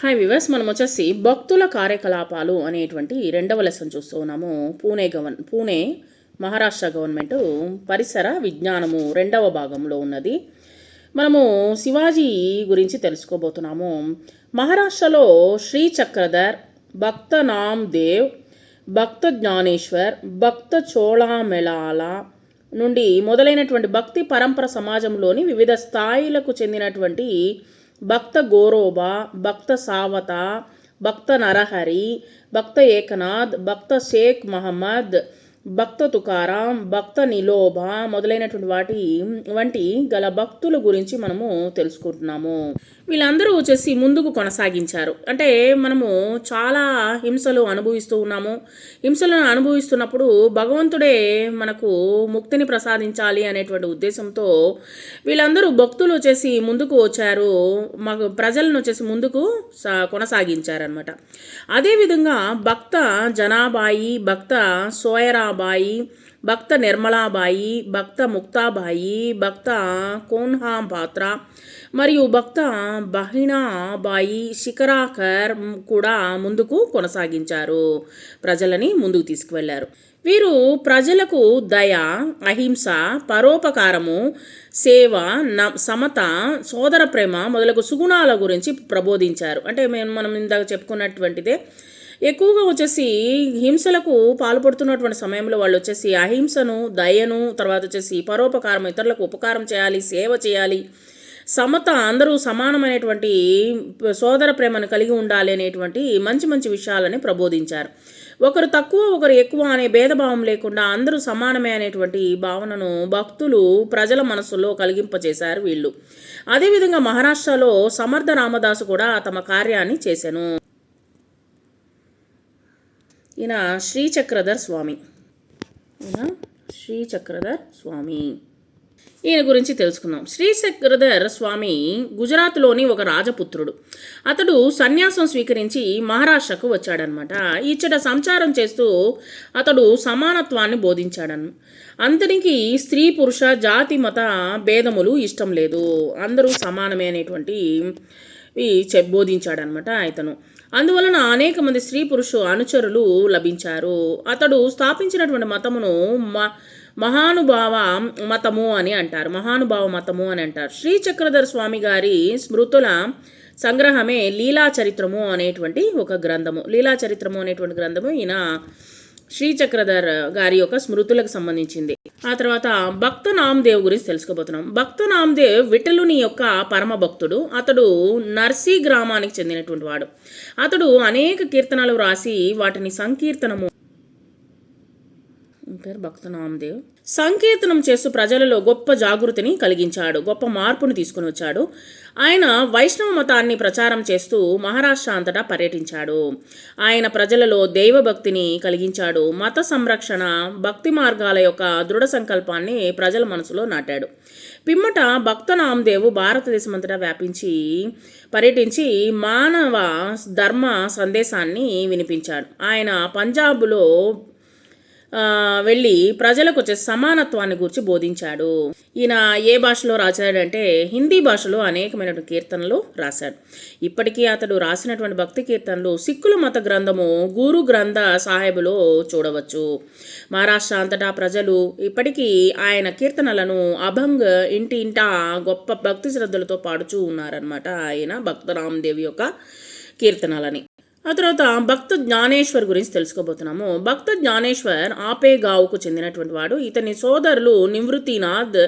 Hi viewers మనం వచ్చేసి భక్తుల కార్యకలాపాలు అనేటువంటి రెండవ లెసన్ చూస్తూ ఉన్నాము. పూణే గవర్న పూణే మహారాష్ట్ర గవర్నమెంట్ పరిసర విజ్ఞానము రెండవ భాగంలో ఉన్నది. మనము శివాజీ గురించి తెలుసుకోబోతున్నాము. మహారాష్ట్రలో శ్రీ చక్రధర్ భక్త నామ్ దేవ్ భక్త జ్ఞానేశ్వర్ భక్త చోళామెళాల నుండి మొదలైనటువంటి భక్తి పరంపర సమాజంలోని వివిధ స్థాయిలకు చెందినటువంటి భక్త గోరోబా భక్త సావత భక్త నరహరి భక్త ఏకనాథ్ భక్త షేక్ మహమ్మద్ భక్త తుకారాం భక్త నిలోభ మొదలైనటువంటి వాటి వంటి గల భక్తుల గురించి మనము తెలుసుకుంటున్నాము. వీళ్ళందరూ వచ్చేసి ముందుకు కొనసాగించారు. అంటే మనము చాలా హింసలు అనుభవిస్తూ ఉన్నాము. హింసలను అనుభవిస్తున్నప్పుడు భగవంతుడే మనకు ముక్తిని ప్రసాదించాలి అనేటువంటి ఉద్దేశంతో వీళ్ళందరూ భక్తులు వచ్చేసి ముందుకు వచ్చారు. మాకు ప్రజలను వచ్చేసి ముందుకు సా కొనసాగించారనమాట అదేవిధంగా భక్త జనాబాయి భక్త సోయరా నిర్మలాబాయి భక్త నిర్మలాబాయి భక్త ముక్తాబాయి భక్త కోన్హా పాత్ర మరియు భక్త బహిణాబాయి శిఖరాకర్ కూడా ముందుకు కొనసాగించారు. ప్రజలని ముందుకు తీసుకువెళ్ళారు. వీరు ప్రజలకు దయ అహింస పరోపకారము సేవ న సమత సోదర ప్రేమ మొదలగు సుగుణాల గురించి ప్రబోధించారు. అంటే మేము మనం ఇందాక చెప్పుకున్నటువంటిదే ఎక్కువగా వచ్చేసి హింసలకు పాల్పడుతున్నటువంటి సమయంలో వాళ్ళు వచ్చేసి అహింసను దయను తర్వాత వచ్చేసి పరోపకారం ఇతరులకు ఉపకారం చేయాలి సేవ చేయాలి. సమత అందరూ సమానమైనటువంటి సోదర ప్రేమను కలిగి ఉండాలి అనేటువంటి మంచి మంచి విషయాలని ప్రబోధించారు. ఒకరు తక్కువ ఒకరు ఎక్కువ అనే భేదభావం లేకుండా అందరూ సమానమే అనేటువంటి భావనను భక్తులు ప్రజల మనసులో కలిగింపచేశారు వీళ్ళు. అదేవిధంగా మహారాష్ట్రలో సమర్థ రామదాసు కూడా తమ కార్యాన్ని చేశాను. ఈయన శ్రీచక్రధర్ స్వామి. ఈయన శ్రీచక్రధర్ స్వామి. ఈయన గురించి తెలుసుకుందాం. శ్రీ చక్రధర్ స్వామి గుజరాత్లోని ఒక రాజపుత్రుడు. అతడు సన్యాసం స్వీకరించి మహారాష్ట్రకు వచ్చాడనమాట ఇచ్చట సంచారం చేస్తూ అతడు సమానత్వాన్ని బోధించాడను. అందరికి స్త్రీ పురుష జాతి మత భేదములు ఇష్టం లేదు. అందరూ సమానమే అనేటువంటి చె బోధించాడనమాట ఇతను. అందువలన అనేక మంది స్త్రీ పురుషు అనుచరులు లభించారు. అతడు స్థాపించినటువంటి మతమును మ మహానుభావ మతము అని అంటారు. మహానుభావ మతము అని అంటారు. శ్రీ చక్రధర స్వామి గారి స్మృతుల సంగ్రహమే లీలా చరిత్రము అనేటువంటి ఒక గ్రంథము. లీలా చరిత్రము అనేటువంటి గ్రంథము ఈయన శ్రీ చక్రధర్ గారి యొక్క స్మృతులకు సంబంధించింది. ఆ తర్వాత భక్త నామదేవ్ గురించి తెలుసుకోబోతున్నాం. భక్త నామదేవ్ విఠలుని యొక్క పరమ భక్తుడు. అతడు నర్సీ గ్రామానికి చెందినటువంటి వాడు. అతడు అనేక కీర్తనలు రాసి వాటిని సంకీర్తనము పేరు? భక్త నామదేవ్. సంకీర్తనం చేస్తూ ప్రజలలో గొప్ప జాగృతిని కలిగించాడు. గొప్ప మార్పును తీసుకుని వచ్చాడు. ఆయన వైష్ణవ మతాన్ని ప్రచారం చేస్తూ మహారాష్ట్ర అంతటా పర్యటించాడు. ఆయన ప్రజలలో దైవభక్తిని కలిగించాడు. మత సంరక్షణ భక్తి మార్గాల యొక్క దృఢ సంకల్పాన్ని ప్రజల మనసులో నాటాడు. పిమ్మట భక్త నామదేవు భారతదేశమంతటా వ్యాపించి పర్యటించి మానవ ధర్మ సందేశాన్ని వినిపించాడు. ఆయన పంజాబ్లో వెళ్ళి ప్రజలకు వచ్చే సమానత్వాన్ని గురించి బోధించాడు. ఈయన ఏ భాషలో రాశాడంటే హిందీ భాషలో అనేకమైన కీర్తనలు రాశాడు. ఇప్పటికీ అతడు రాసినటువంటి భక్తి కీర్తనలు సిక్కుల మత గ్రంథము గురు గ్రంథ సాహెబులో చూడవచ్చు. మహారాష్ట్ర అంతటా ప్రజలు ఇప్పటికీ ఆయన కీర్తనలను అభంగ్ ఇంటి ఇంటా గొప్ప భక్తి శ్రద్ధలతో పాడుచూ ఉన్నారనమాట ఆయన భక్త రామదేవి యొక్క కీర్తనలని. ఆ తర్వాత భక్త జ్ఞానేశ్వర్ గురించి తెలుసుకోబోతున్నాము. భక్త జ్ఞానేశ్వర్ ఆపేగావుకు చెందినటువంటి వాడు. ఇతని సోదరులు నివృత్తినాథ్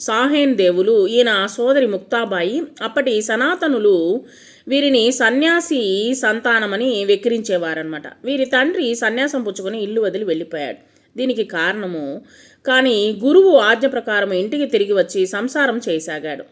సాహేన్ దేవులు. ఈయన సోదరి ముక్తాబాయి. అప్పటి సనాతనులు వీరిని సన్యాసి సంతానమని వెక్కిరించేవారనమాట వీరి తండ్రి సన్యాసం పుచ్చుకొని ఇల్లు వదిలి వెళ్ళిపోయాడు. దీనికి కారణము కానీ గురువు ఆజ్ఞ ప్రకారం ఇంటికి తిరిగి వచ్చి సంసారం చేయసాగాడు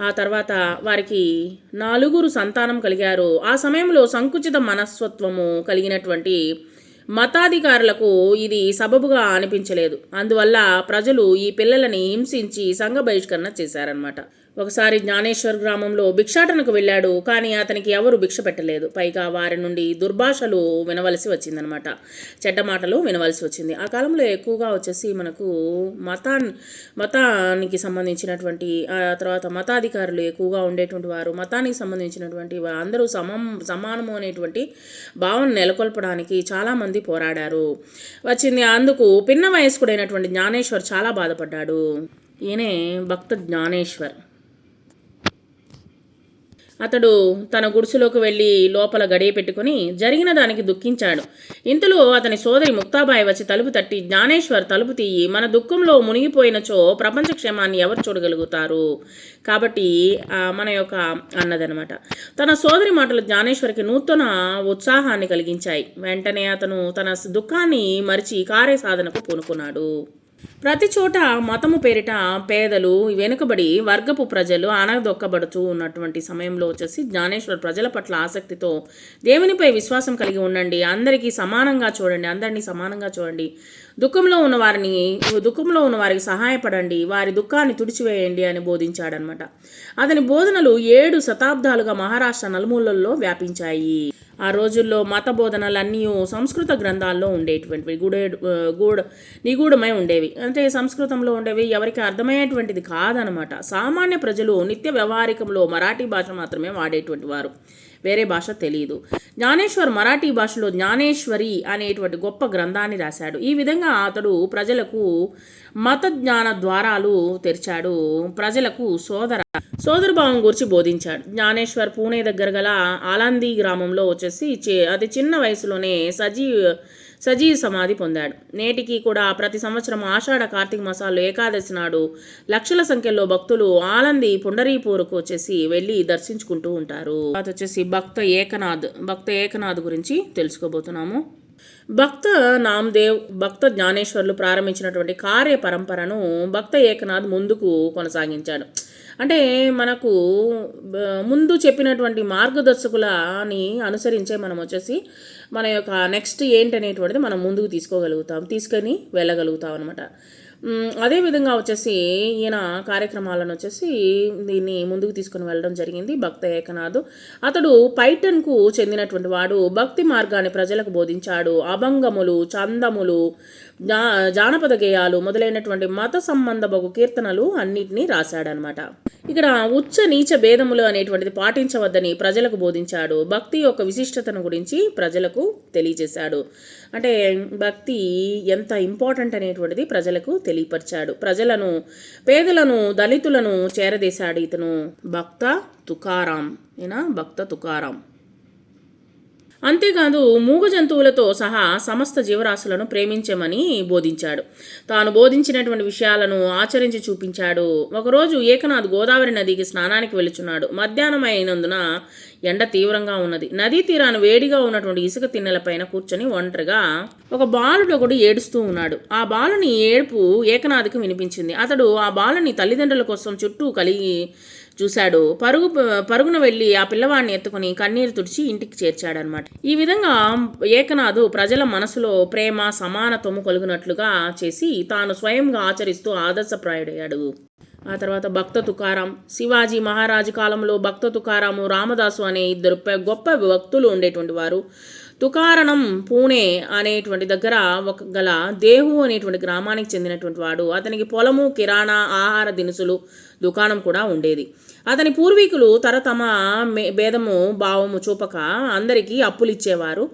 ఆ తర్వాత వారికి నలుగురు సంతానం కలిగారు. ఆ సమయంలో సంకుచిత మనస్తత్వము కలిగినటువంటి మతాధికారులకు ఇది సబబుగా అనిపించలేదు. అందువల్ల ప్రజలు ఈ పిల్లలని హింసించి సంఘ బహిష్కరణ చేశారనమాట ఒకసారి జ్ఞానేశ్వర్ గ్రామంలో భిక్షాటనకు వెళ్ళాడు కానీ అతనికి ఎవరు భిక్ష పెట్టలేదు. పైగా వారి నుండి దుర్భాషలు వినవలసి వచ్చిందనమాట చెడ్డ మాటలు వినవలసి వచ్చింది. ఆ కాలంలో ఎక్కువగా వచ్చేసి మనకు మతాన్ మతానికి సంబంధించినటువంటి ఆ తర్వాత మతాధికారులు ఎక్కువగా ఉండేటువంటి వారు మతానికి సంబంధించినటువంటి అందరూ సమం సమానము అనేటువంటి భావన నెలకొల్పడానికి చాలామంది పోరాడారు. వచ్చింది అందుకు పిన్న వయస్కుడైనటువంటి జ్ఞానేశ్వర్ చాలా బాధపడ్డాడు. ఈయనే భక్త జ్ఞానేశ్వర్. అతడు తన గుడిసెలోకి వెళ్ళి లోపల గడియ పెట్టుకుని జరిగిన దానికి దుఃఖించాడు. ఇంతలో అతని సోదరి ముక్తాబాయి వచ్చి తలుపు తట్టి జ్ఞానేశ్వర్ తలుపు తీయి. మన దుఃఖంలో మునిగిపోయినచో ప్రపంచ క్షేమాన్ని ఎవరు చూడగలుగుతారు? కాబట్టి మన యొక్క అన్నదనమాట. తన సోదరి మాటలు జ్ఞానేశ్వరికి నూతన ఉత్సాహాన్ని కలిగించాయి. వెంటనే అతను తన దుఃఖాన్ని మరిచి కార్య సాధనకు పూనుకున్నాడు. ప్రతి చోట మతము పేరిట పేదలు వెనుకబడి వర్గపు ప్రజలు ఆనదొక్కబడుతూ ఉన్నటువంటి సమయంలో వచ్చేసి జ్ఞానేశ్వర్ ప్రజల పట్ల ఆసక్తితో దేవునిపై విశ్వాసం కలిగి ఉండండి. అందరికీ సమానంగా చూడండి. అందరినీ సమానంగా చూడండి. దుఃఖంలో ఉన్న వారిని దుఃఖంలో ఉన్న వారికి సహాయపడండి. వారి దుఃఖాన్ని తుడిచివేయండి అని బోధించాడనమాట అతని బోధనలు ఏడు శతాబ్దాలుగా మహారాష్ట్ర నలుమూలల్లో వ్యాపించాయి. ఆ రోజుల్లో మత బోధనలన్నీ సంస్కృత గ్రంథాల్లో ఉండేటువంటివి. గూడే గూఢ నిగూఢమై ఉండేవి. అంటే సంస్కృతంలో ఉండేవి ఎవరికి అర్థమయ్యేటువంటిది కాదనమాట. సామాన్య ప్రజలు నిత్య వ్యవహారికంలో మరాఠీ భాష మాత్రమే వాడేటువంటి వారు. వేరే భాష తెలియదు జ్ఞానేశ్వర్ మరాఠీ భాషలో జ్ఞానేశ్వరి అనేటువంటి గొప్ప గ్రంథాన్ని రాశాడు. ఈ విధంగా అతడు ప్రజలకు మత జ్ఞాన ద్వారాలు తెరిచాడు. ప్రజలకు సోదర సోదరభావం గురించి బోధించాడు. జ్ఞానేశ్వర్ పూణే దగ్గర గల ఆలంది గ్రామంలో వచ్చేసి అతి చిన్న వయసులోనే సజీ సజీవ సమాధి పొందాడు. నేటికి కూడా ప్రతి సంవత్సరం ఆషాఢ కార్తీక మాసాల్లో ఏకాదశి నాడు లక్షల సంఖ్యలో భక్తులు ఆలంది పుండరీపూర్కు వచ్చేసి వెళ్ళి దర్శించుకుంటూ ఉంటారు. అది వచ్చేసి భక్త ఏకనాథ్ భక్త ఏకనాథ్ గురించి తెలుసుకోబోతున్నాము. భక్త నామదేవ్ భక్త జ్ఞానేశ్వర్లు ప్రారంభించినటువంటి కార్య పరంపరను భక్త ఏకనాథ్ ముందుకు కొనసాగించాడు. అంటే మనకు ముందు చెప్పినటువంటి మార్గదర్శకులని అనుసరించే మనం వచ్చేసి మన యొక్క నెక్స్ట్ ఏంటనేటువంటిది మనం ముందుకు తీసుకోగలుగుతాం తీసుకొని వెళ్ళగలుగుతాం అనమాట అదేవిధంగా వచ్చేసి ఈయన కార్యక్రమాలను వచ్చేసి దీన్ని ముందుకు తీసుకుని వెళ్ళడం జరిగింది భక్త ఏకనాథ్. అతడు పైటన్కు చెందినటువంటి వాడు భక్తి మార్గాన్ని ప్రజలకు బోధించాడు. అభంగములు చందములు జా జానపద గేయాలు మొదలైనటువంటి మత సంబంధ బగు కీర్తనలు అన్నిటినీ రాశాడనమాట ఇక్కడ ఉచ్చ నీచ భేదములు అనేటువంటిది పాటించవద్దని ప్రజలకు బోధించాడు. భక్తి యొక్క విశిష్టతను గురించి ప్రజలకు తెలియజేశాడు. అంటే భక్తి ఎంత ఇంపార్టెంట్ అనేటువంటిది ప్రజలకు తెలియ తెలియపరిచాడు. ప్రజలను పేదలను దళితులను చేరదీశాడు ఇతను. భక్త తుకారాం. ఈయన భక్త తుకారాం. అంతేకాదు మూగ జంతువులతో సహా సమస్త జీవరాశులను ప్రేమించమని బోధించాడు. తాను బోధించినటువంటి విషయాలను ఆచరించి చూపించాడు. ఒకరోజు ఏకనాథ్ గోదావరి నదికి స్నానానికి వెళుచున్నాడు. మధ్యాహ్నం అయినందున ఎండ తీవ్రంగా ఉన్నది. నదీ తీరాన వేడిగా ఉన్నటువంటి ఇసుక తిన్నెలపైన కూర్చొని ఒంటరిగా ఒక బాలుడు ఒకడు ఏడుస్తూ ఉన్నాడు. ఆ బాలుని ఏడుపు ఏకనాథ్కి వినిపించింది. అతడు ఆ బాలుని తల్లిదండ్రుల కోసం చుట్టూ కలిగి చూశాడు. పరుగు పరుగున వెళ్ళి ఆ పిల్లవాడిని ఎత్తుకుని కన్నీరు తుడిచి ఇంటికి చేర్చాడనమాట ఈ విధంగా ఏకనాథు ప్రజల మనసులో ప్రేమ సమానత్వము కలుగునట్లుగా చేసి తాను స్వయంగా ఆచరిస్తూ ఆదర్శప్రాయుడయ్యాడు ఆ తర్వాత భక్త తుకారాం శివాజీ మహారాజు కాలంలో భక్త తుకారాము రామదాసు అనే ఇద్దరు గొప్ప భక్తులు ఉండేటువంటి వారు. తుకారణం పూణే అనేటువంటి దగ్గర ఒక గల దేహు అనేటువంటి గ్రామానికి చెందినటువంటి వాడు. అతనికి పొలము కిరాణా ఆహార దినుసులు దుకాణం కూడా ఉండేది. అతని పూర్వీకులు తరతమ మే- భేదము భావము చూపక అందరికీ అప్పులిచ్చేవారు.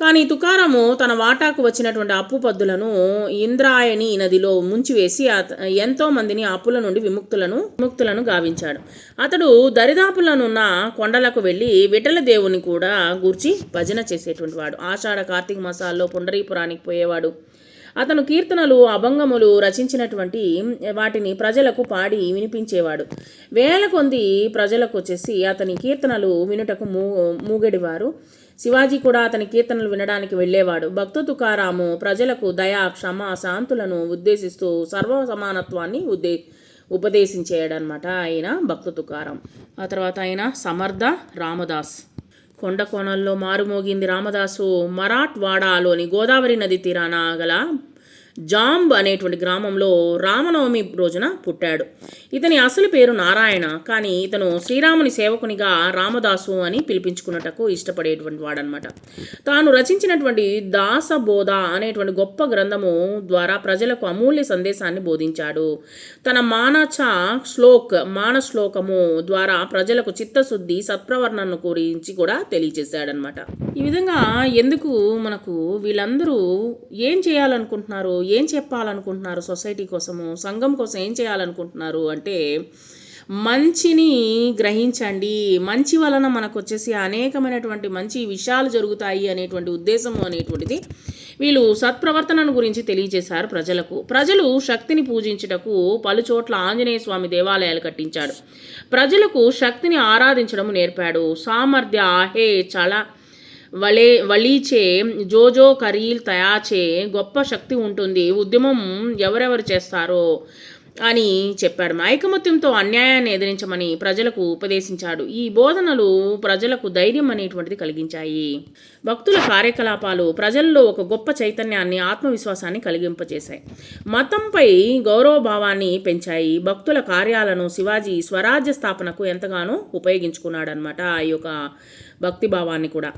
కానీ తుకారము తన వాటాకు వచ్చినటువంటి అప్పు పద్దులను ఇంద్రాయణి నదిలో ముంచివేసి ఎంతో మందిని అప్పుల నుండి విముక్తులను విముక్తులను గావించాడు. అతడు దరిదాపులనున్న కొండలకు వెళ్ళి విఠల దేవుని కూడా గూర్చి భజన చేసేటువంటి వాడు. ఆషాఢ కార్తీక మాసాల్లో పుండరీపురానికి పోయేవాడు. అతను కీర్తనలు అభంగములు రచించినటువంటి వాటిని ప్రజలకు పాడి వినిపించేవాడు. వేల కొద్ది ప్రజలకు వచ్చేసి అతని కీర్తనలు వినుటకు మూ మూగడివారు. శివాజీ కూడా అతని కీర్తనలు వినడానికి వెళ్ళేవాడు. భక్త తుకారాము ప్రజలకు దయ క్షమ శాంతులను ఉద్దేశిస్తూ సర్వ సమానత్వాన్ని ఉద్దే ఉపదేశించేయడనమాట ఆయన భక్త తుకారం. ఆ తర్వాత ఆయన సమర్థ రామదాస్. కొండ కోణంలో మారుమోగింది రామదాసు. మరాఠ్వాడాలోని గోదావరి నది తీరాన గల జాంబ్ అనేటువంటి గ్రామంలో రామనవమి రోజున పుట్టాడు. ఇతని అసలు పేరు నారాయణ కానీ ఇతను శ్రీరాముని సేవకునిగా రామదాసు అని పిలిపించుకున్నటకు ఇష్టపడేటువంటి వాడనమాట తాను రచించినటువంటి దాసబోధ అనేటువంటి గొప్ప గ్రంథము ద్వారా ప్రజలకు అమూల్య సందేశాన్ని బోధించాడు. తన మానచ శ్లోక్ మాన శ్లోకము ద్వారా ప్రజలకు చిత్తశుద్ధి సత్ప్రవర్ణను గురించి కూడా తెలియజేశాడనమాట ఈ విధంగా ఎందుకు మనకు వీళ్ళందరూ ఏం చేయాలనుకుంటున్నారు? ఏం చెప్పాలనుకుంటున్నారు సొసైటీ కోసము? సంఘం కోసం ఏం చేయాలనుకుంటున్నారు? అంటే మంచిని గ్రహించండి. మంచి వలన మనకు వచ్చేసి అనేకమైనటువంటి మంచి విషయాలు జరుగుతాయి అనేటువంటి ఉద్దేశము అనేటువంటిది వీళ్ళు సత్ప్రవర్తనను గురించి తెలియజేశారు ప్రజలకు. ప్రజలు శక్తిని పూజించుటకు పలు చోట్ల ఆంజనేయ స్వామి దేవాలయాలు కట్టించాడు. ప్రజలకు శక్తిని ఆరాధించడం నేర్పాడు. సామర్థ్య ఆహే చల వలే వలీచే జోజో కరీల్ తయాచే గొప్ప శక్తి ఉంటుంది. ఉద్యమం ఎవరెవరు చేస్తారో అని చెప్పాడు. ఐకమత్యంతో అన్యాయాన్ని ఎదిరించమని ప్రజలకు ఉపదేశించాడు. ఈ బోధనలు ప్రజలకు ధైర్యం అనేటువంటిది కలిగించాయి. భక్తుల కార్యకలాపాలు ప్రజల్లో ఒక గొప్ప చైతన్యాన్ని ఆత్మవిశ్వాసాన్ని కలిగింపజేశాయి. మతంపై గౌరవభావాన్ని పెంచాయి. భక్తుల కార్యాలను శివాజీ స్వరాజ్య స్థాపనకు ఎంతగానో ఉపయోగించుకున్నాడనమాట ఈ యొక్క భక్తిభావాన్ని కూడా.